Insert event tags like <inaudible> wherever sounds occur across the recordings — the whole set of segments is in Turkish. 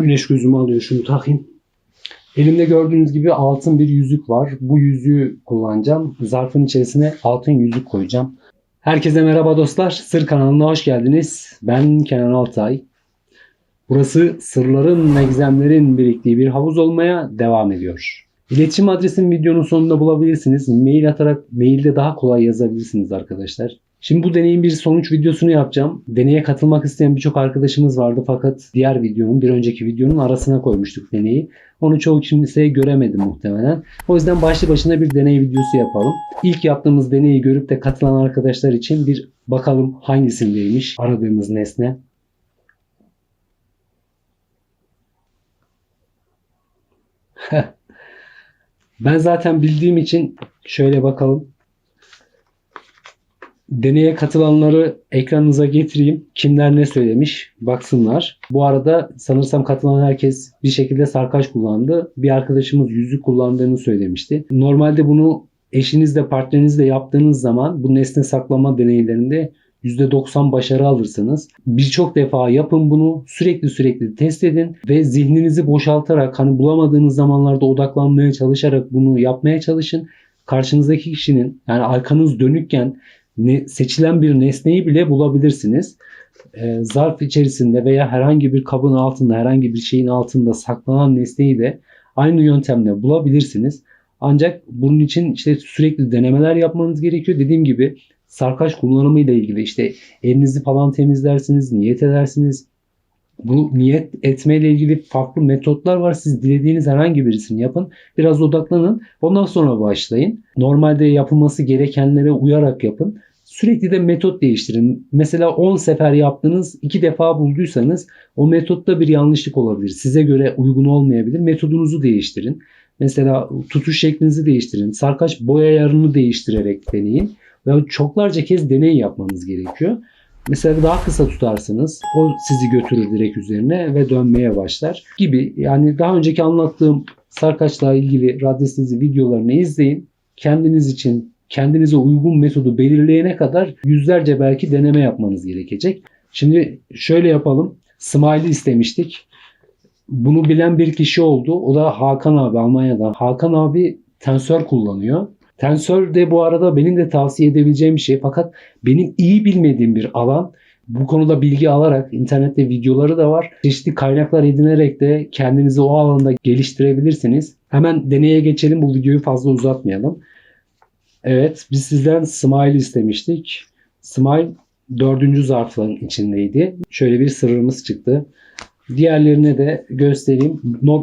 Güneş gözümü alıyor şunu takayım. Elimde gördüğünüz gibi altın bir yüzük var. Bu yüzüğü kullanacağım. Zarfın içerisine altın yüzük koyacağım. Herkese merhaba dostlar. Sır kanalına hoş geldiniz. Ben Kenan Altay. Burası sırların ve gizemlerin biriktiği bir havuz olmaya devam ediyor. İletişim adresim videonun sonunda bulabilirsiniz. Mail atarak mailde daha kolay yazabilirsiniz arkadaşlar. Şimdi bu deneyin bir sonuç videosunu yapacağım. Deneye katılmak isteyen birçok arkadaşımız vardı fakat diğer videonun, bir önceki videonun arasına koymuştuk deneyi. Onu çoğu kimse göremedi muhtemelen. O yüzden başlı başına bir deney videosu yapalım. İlk yaptığımız deneyi görüp de katılan arkadaşlar için bir bakalım hangisindeymiş aradığımız nesne. <laughs> Ben zaten bildiğim için şöyle bakalım. Deneye katılanları ekranınıza getireyim. Kimler ne söylemiş baksınlar. Bu arada sanırsam katılan herkes bir şekilde sarkaç kullandı. Bir arkadaşımız yüzük kullandığını söylemişti. Normalde bunu eşinizle partnerinizle yaptığınız zaman bu nesne saklama deneylerinde %90 başarı alırsınız. Birçok defa yapın bunu. Sürekli sürekli test edin ve zihninizi boşaltarak hani bulamadığınız zamanlarda odaklanmaya çalışarak bunu yapmaya çalışın. Karşınızdaki kişinin yani arkanız dönükken ne, seçilen bir nesneyi bile bulabilirsiniz. Ee, zarf içerisinde veya herhangi bir kabın altında, herhangi bir şeyin altında saklanan nesneyi de aynı yöntemle bulabilirsiniz. Ancak bunun için işte sürekli denemeler yapmanız gerekiyor. Dediğim gibi sarkaç kullanımı ile ilgili işte elinizi falan temizlersiniz, niyet edersiniz. Bu niyet etme ile ilgili farklı metotlar var. Siz dilediğiniz herhangi birisini yapın. Biraz odaklanın. Ondan sonra başlayın. Normalde yapılması gerekenlere uyarak yapın. Sürekli de metot değiştirin. Mesela 10 sefer yaptınız, 2 defa bulduysanız o metotta bir yanlışlık olabilir. Size göre uygun olmayabilir. Metodunuzu değiştirin. Mesela tutuş şeklinizi değiştirin. Sarkaç boya ayarını değiştirerek deneyin. Ve çoklarca kez deney yapmanız gerekiyor. Mesela daha kısa tutarsınız. O sizi götürür direkt üzerine ve dönmeye başlar gibi. Yani daha önceki anlattığım sarkaçla ilgili radyestezi videolarını izleyin. Kendiniz için kendinize uygun metodu belirleyene kadar yüzlerce belki deneme yapmanız gerekecek. Şimdi şöyle yapalım. Smiley istemiştik. Bunu bilen bir kişi oldu. O da Hakan abi Almanya'dan. Hakan abi tensör kullanıyor. Tensör de bu arada benim de tavsiye edebileceğim bir şey. Fakat benim iyi bilmediğim bir alan. Bu konuda bilgi alarak internette videoları da var. Çeşitli kaynaklar edinerek de kendinizi o alanda geliştirebilirsiniz. Hemen deneye geçelim. Bu videoyu fazla uzatmayalım. Evet biz sizden Smile istemiştik. Smile dördüncü zarfların içindeydi. Şöyle bir sırrımız çıktı. Diğerlerine de göstereyim.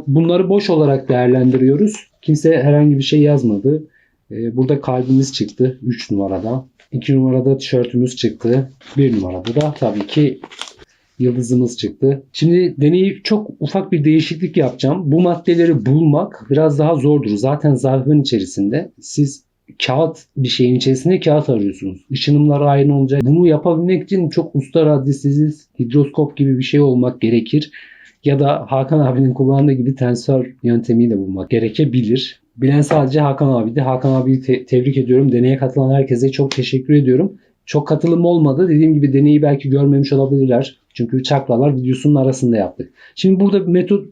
Bunları boş olarak değerlendiriyoruz. Kimse herhangi bir şey yazmadı. Ee, burada kalbimiz çıktı 3 numarada. 2 numarada tişörtümüz çıktı. 1 numarada da tabii ki yıldızımız çıktı. Şimdi deneyi çok ufak bir değişiklik yapacağım. Bu maddeleri bulmak biraz daha zordur. Zaten zarfın içerisinde siz kağıt bir şeyin içerisinde kağıt arıyorsunuz. Işınımlar aynı olacak. Bunu yapabilmek için çok usta radyesiz hidroskop gibi bir şey olmak gerekir. Ya da Hakan abinin kullandığı gibi tensör yöntemiyle bulmak gerekebilir. Bilen sadece Hakan abiydi. Hakan abiyi te- tebrik ediyorum. Deneye katılan herkese çok teşekkür ediyorum. Çok katılım olmadı. Dediğim gibi deneyi belki görmemiş olabilirler. Çünkü çakralar videosunun arasında yaptık. Şimdi burada metot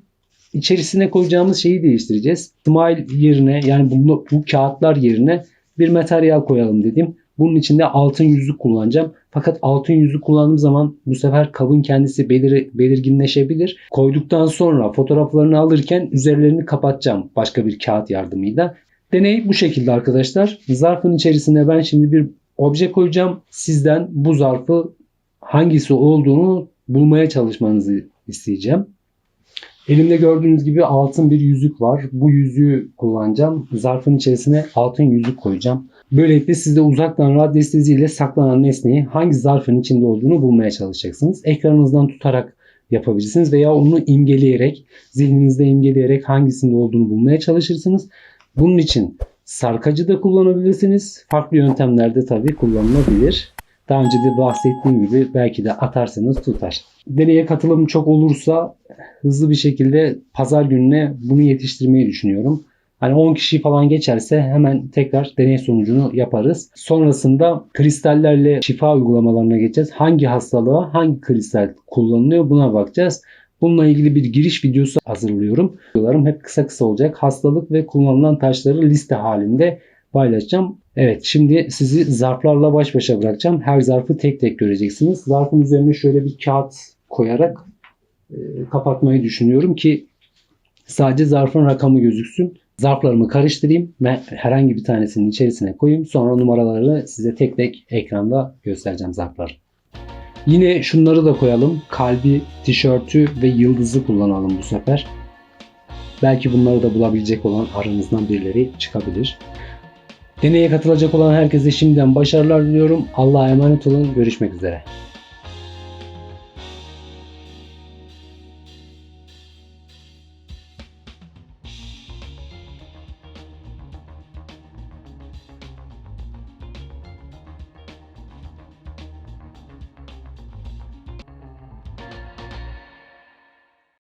içerisine koyacağımız şeyi değiştireceğiz. Smile yerine yani bu, bu kağıtlar yerine bir materyal koyalım dedim. Bunun içinde altın yüzük kullanacağım. Fakat altın yüzük kullandığım zaman bu sefer kabın kendisi belir, belirginleşebilir. Koyduktan sonra fotoğraflarını alırken üzerlerini kapatacağım başka bir kağıt yardımıyla. Deney bu şekilde arkadaşlar. Zarfın içerisine ben şimdi bir obje koyacağım. Sizden bu zarfı hangisi olduğunu bulmaya çalışmanızı isteyeceğim. Elimde gördüğünüz gibi altın bir yüzük var. Bu yüzüğü kullanacağım. Zarfın içerisine altın yüzük koyacağım. Böylelikle siz de uzaktan radyo ile saklanan nesneyi hangi zarfın içinde olduğunu bulmaya çalışacaksınız. Ekranınızdan tutarak yapabilirsiniz veya onu imgeleyerek, zihninizde imgeleyerek hangisinde olduğunu bulmaya çalışırsınız. Bunun için sarkacı da kullanabilirsiniz. Farklı yöntemlerde tabii kullanılabilir. Daha önce de bahsettiğim gibi belki de atarsanız tutar. Deneye katılım çok olursa hızlı bir şekilde pazar gününe bunu yetiştirmeyi düşünüyorum. Hani 10 kişi falan geçerse hemen tekrar deney sonucunu yaparız. Sonrasında kristallerle şifa uygulamalarına geçeceğiz. Hangi hastalığa hangi kristal kullanılıyor buna bakacağız. Bununla ilgili bir giriş videosu hazırlıyorum. Videolarım hep kısa kısa olacak. Hastalık ve kullanılan taşları liste halinde paylaşacağım. Evet şimdi sizi zarflarla baş başa bırakacağım. Her zarfı tek tek göreceksiniz. Zarfın üzerine şöyle bir kağıt koyarak e, kapatmayı düşünüyorum ki sadece zarfın rakamı gözüksün. Zarflarımı karıştırayım ve herhangi bir tanesinin içerisine koyayım. Sonra numaralarını size tek tek ekranda göstereceğim zarfları. Yine şunları da koyalım. Kalbi, tişörtü ve yıldızı kullanalım bu sefer. Belki bunları da bulabilecek olan aranızdan birileri çıkabilir. Deneye katılacak olan herkese şimdiden başarılar diliyorum. Allah'a emanet olun. Görüşmek üzere.